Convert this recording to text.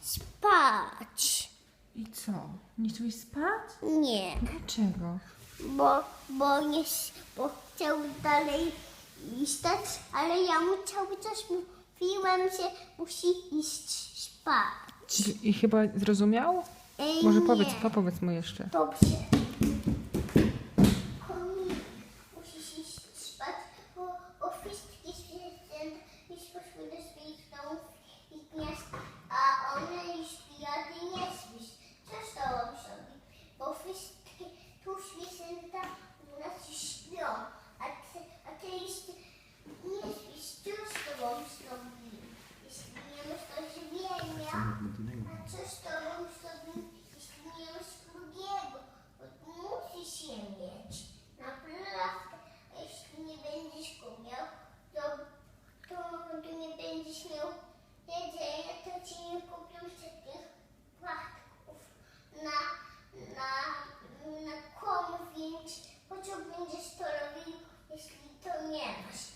spać. I co? Nie chciałeś spać? Nie, Dlaczego? bo, bo, nie, s- bo chciał dalej listać, ale ja mu cały czas mówiłem, że musi iść spać. I, i chyba zrozumiał? Ej, Może nie. powiedz, powiedz mu jeszcze. Dobrze. ofis tuş buna suçluyor. Ate, ateist nie istiyor, что он что мы. Если не мы что живем, а что komu, więc po co będziesz to robił, jeśli to nie masz?